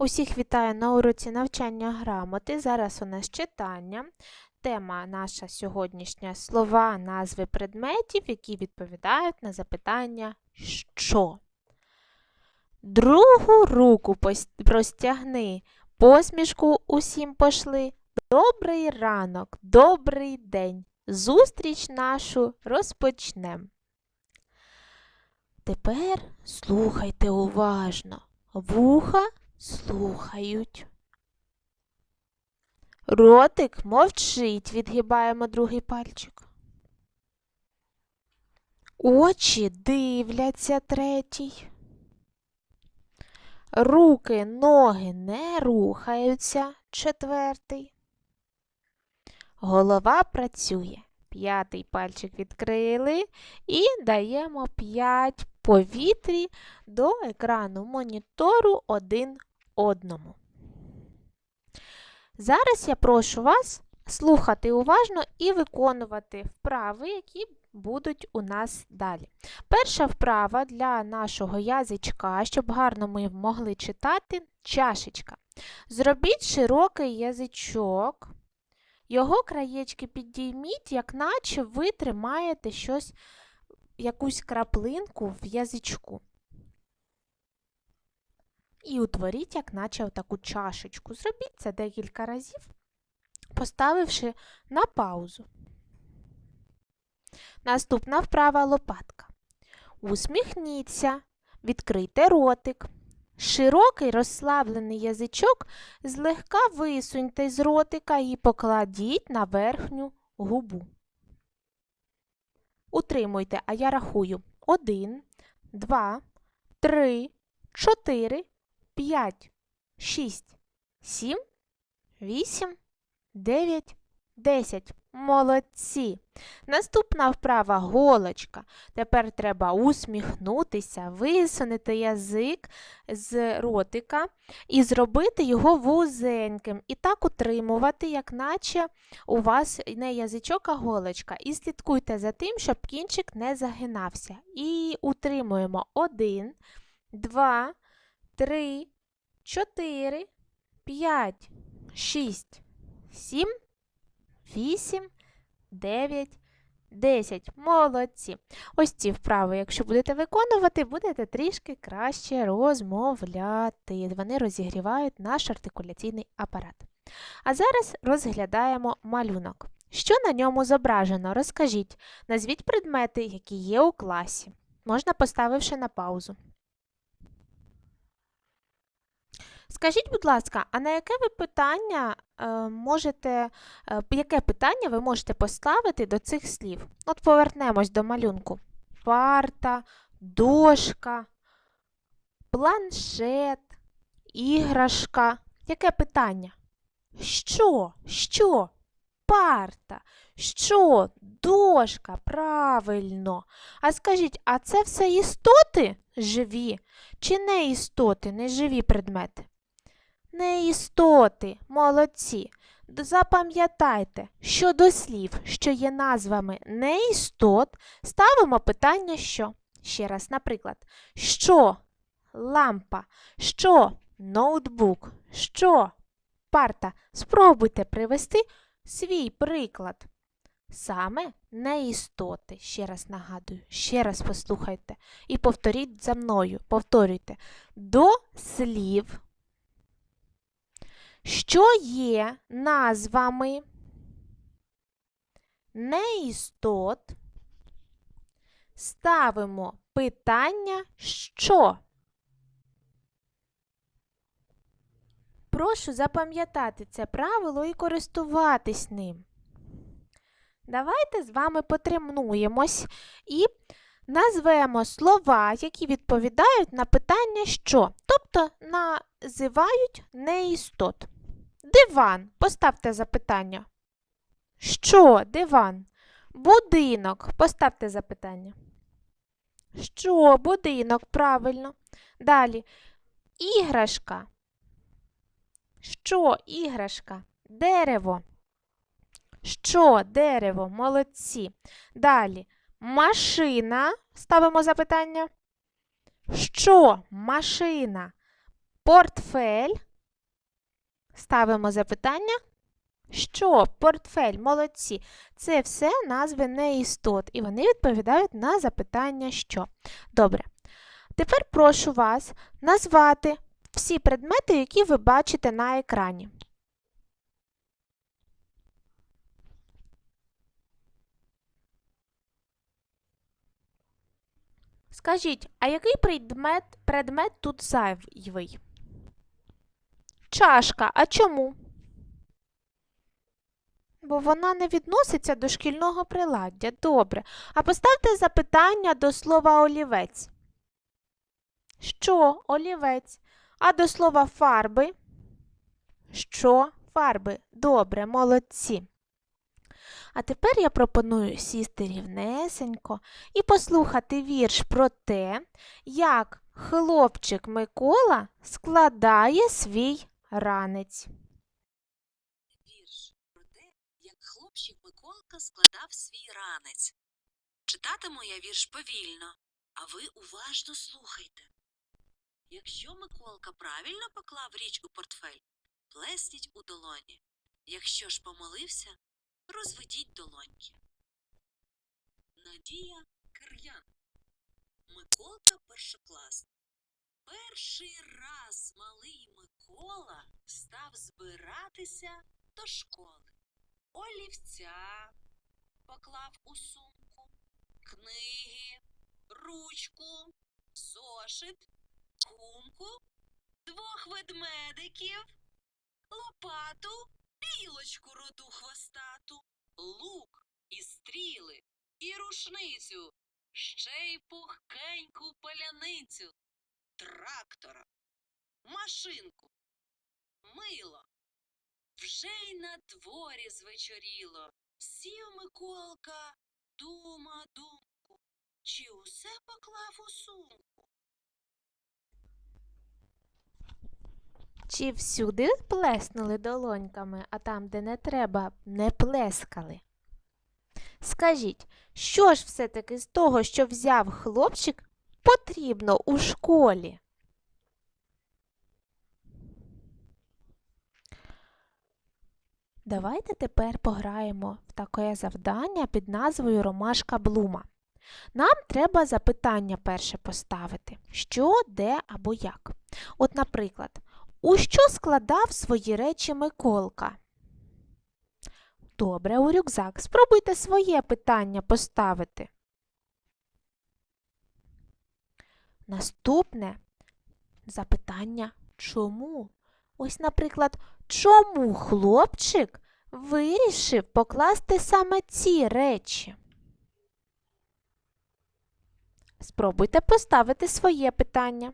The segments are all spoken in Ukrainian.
Усіх вітаю на уроці навчання грамоти. Зараз у нас читання. Тема наша сьогоднішня слова, назви предметів, які відповідають на запитання що. Другу руку простягни, посмішку усім пошли. Добрий ранок, добрий день. Зустріч нашу розпочнем. Тепер слухайте уважно. Вуха слухають. Ротик мовчить, відгибаємо другий пальчик. Очі дивляться третій. Руки, ноги не рухаються четвертий. Голова працює. П'ятий пальчик відкрили і даємо 5 повітрі до екрану монітору один одному. Зараз я прошу вас слухати уважно і виконувати вправи, які будуть у нас далі. Перша вправа для нашого язичка, щоб гарно ми могли читати, чашечка. Зробіть широкий язичок. Його краєчки підійміть, як наче ви тримаєте щось якусь краплинку в язичку. І утворіть, як наче отаку чашечку. Зробіть це декілька разів, поставивши на паузу. Наступна вправа лопатка. Усміхніться, відкрийте ротик. Широкий розслаблений язичок злегка висуньте з ротика і покладіть на верхню губу. Утримуйте, а я рахую. Один, два, три, чотири, п'ять, шість, сім, вісім, дев'ять, десять. Молодці. Наступна вправа голочка. Тепер треба усміхнутися, висунути язик з ротика і зробити його вузеньким. І так утримувати, як наче у вас не язичок, а голочка. І слідкуйте за тим, щоб кінчик не загинався. І утримуємо 1, 2, 3, 4, 5, 6, 7, 8, 9, 10. Молодці. Ось ці вправи, якщо будете виконувати, будете трішки краще розмовляти. Вони розігрівають наш артикуляційний апарат. А зараз розглядаємо малюнок. Що на ньому зображено? Розкажіть. Назвіть предмети, які є у класі. Можна поставивши на паузу. Скажіть, будь ласка, а на яке ви питання е, можете, е, яке питання ви можете поставити до цих слів? От повернемось до малюнку. Парта, дошка, планшет, іграшка. Яке питання? Що? Що? Парта. Що? Дошка. Правильно. А скажіть, а це все істоти живі? Чи не істоти, не живі предмети? Не істоти, молодці. Запам'ятайте, що до слів, що є назвами не істот, ставимо питання що. Ще раз, наприклад, що лампа, що ноутбук, що парта. Спробуйте привести свій приклад. Саме не істоти. Ще раз нагадую, ще раз послухайте і повторіть за мною. Повторюйте. До слів що є назвами неістот, ставимо питання що. Прошу запам'ятати це правило і користуватись ним. Давайте з вами потренуємось і назвемо слова, які відповідають на питання що, тобто називають неістот. Диван. Поставте запитання. Що диван? Будинок. Поставте запитання. Що будинок? Правильно. Далі. Іграшка. Що іграшка? Дерево. Що дерево? Молодці. Далі. Машина. Ставимо запитання. Що машина? Портфель. Ставимо запитання. Що? Портфель, молодці. Це все назви неістот, і вони відповідають на запитання що. Добре. Тепер прошу вас назвати всі предмети, які ви бачите на екрані. Скажіть, а який предмет, предмет тут зайвий? Чашка. А чому? Бо вона не відноситься до шкільного приладдя. Добре. А поставте запитання до слова олівець. Що олівець? А до слова фарби? Що фарби? Добре, молодці. А тепер я пропоную сісти рівнесенько і послухати вірш про те, як хлопчик Микола складає свій ранець. вірш про те, як хлопчик Миколка складав свій ранець. Читатиму я вірш повільно, а ви уважно слухайте. Якщо Миколка правильно поклав річ у портфель, плесніть у долоні. Якщо ж помилився, розведіть долоньки. Надія Кир'ян. Миколка першокласник. Перший раз малий Микола став збиратися до школи. Олівця поклав у сумку, книги, ручку, зошит, гумку, двох ведмедиків, лопату, білочку роду хвостату, лук і стріли, і рушницю, ще й пухкеньку паляницю, трактора, машинку, мило. Вже й на дворі звечоріло, сів Миколка, дума думку, чи усе поклав у сумку? Чи всюди плеснули долоньками, а там, де не треба, не плескали? Скажіть, що ж все-таки з того, що взяв хлопчик, потрібно у школі? Давайте тепер пограємо в таке завдання під назвою Ромашка Блума. Нам треба запитання перше поставити: що, де або як. От, наприклад, у що складав свої речі Миколка? Добре, у рюкзак. Спробуйте своє питання поставити. Наступне запитання чому? Ось, наприклад, чому хлопчик вирішив покласти саме ці речі? Спробуйте поставити своє питання.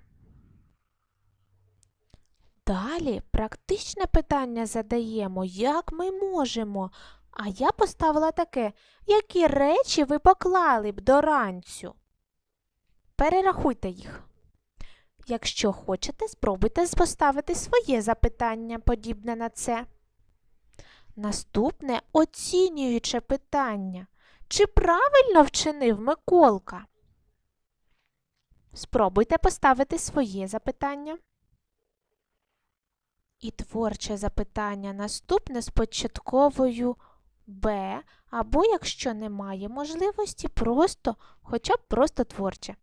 Далі практичне питання задаємо, як ми можемо. А я поставила таке, які речі ви поклали б до ранцю? Перерахуйте їх. Якщо хочете, спробуйте поставити своє запитання, подібне на це. Наступне оцінююче питання. Чи правильно вчинив Миколка? Спробуйте поставити своє запитання. І творче запитання наступне з початковою Б, або, якщо немає можливості, просто, хоча б просто творче.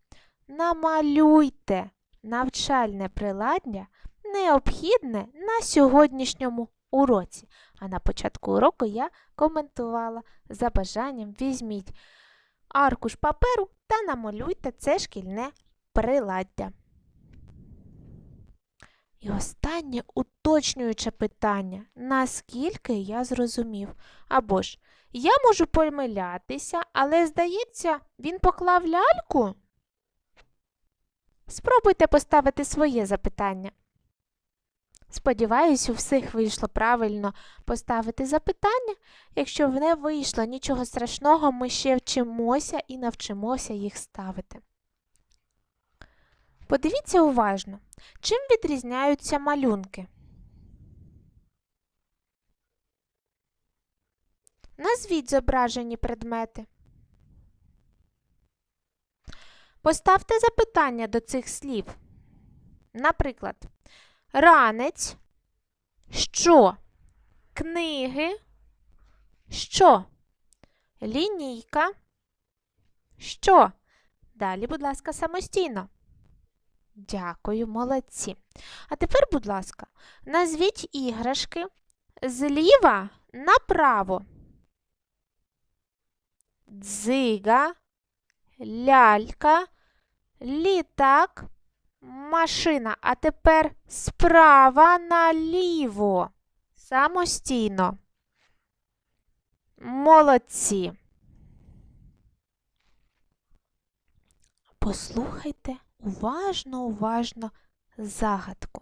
Намалюйте навчальне приладдя необхідне на сьогоднішньому уроці. А на початку уроку я коментувала за бажанням візьміть аркуш паперу та намалюйте це шкільне приладдя. І останнє уточнююче питання, наскільки я зрозумів. Або ж, я можу помилятися, але, здається, він поклав ляльку? Спробуйте поставити своє запитання. Сподіваюсь, у всіх вийшло правильно поставити запитання. Якщо в не вийшло нічого страшного, ми ще вчимося і навчимося їх ставити. Подивіться уважно, чим відрізняються малюнки. Назвіть зображені предмети. Поставте запитання до цих слів. Наприклад, ранець. Що? Книги. Що? Лінійка. Що? Далі, будь ласка, самостійно. Дякую, молодці. А тепер, будь ласка, назвіть іграшки зліва направо. Дзига, лялька, літак, машина. А тепер справа наліво. Самостійно. Молодці. Послухайте уважно, уважно загадку.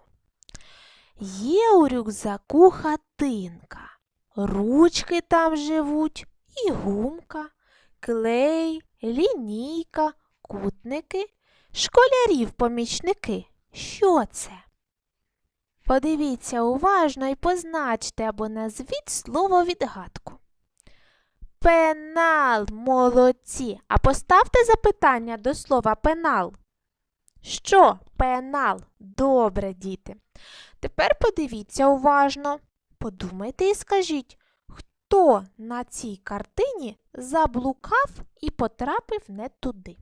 Є у рюкзаку хатинка, ручки там живуть, і гумка, клей, лінійка, кутники, школярів помічники. Що це? Подивіться уважно і позначте або назвіть слово відгадку. Пенал, молодці. А поставте запитання до слова пенал. Що пенал? Добре, діти. Тепер подивіться уважно. Подумайте і скажіть, хто на цій картині заблукав і потрапив не туди?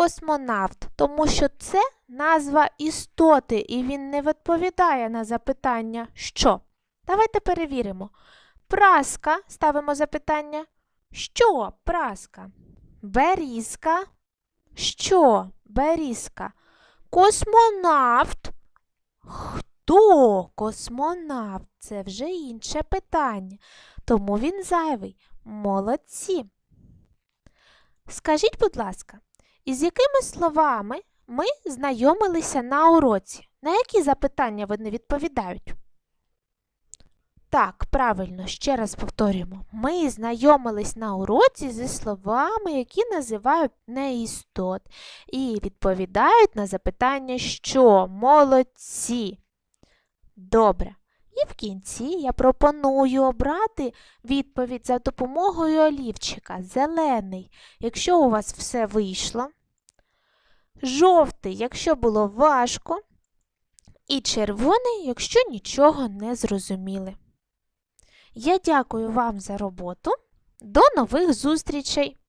Космонавт, тому що це назва істоти, і він не відповідає на запитання що. Давайте перевіримо. Праска, ставимо запитання. Що праска? Берізка. Що берізка? Космонавт. Хто космонавт? Це вже інше питання. Тому він зайвий. Молодці. Скажіть, будь ласка, із якими словами ми знайомилися на уроці? На які запитання вони відповідають? Так, правильно, ще раз повторюємо. Ми знайомились на уроці зі словами, які називають неістот, і відповідають на запитання, що молодці. Добре. Кінці я пропоную обрати відповідь за допомогою олівчика зелений, якщо у вас все вийшло, жовтий, якщо було важко, і червоний, якщо нічого не зрозуміли. Я дякую вам за роботу. До нових зустрічей!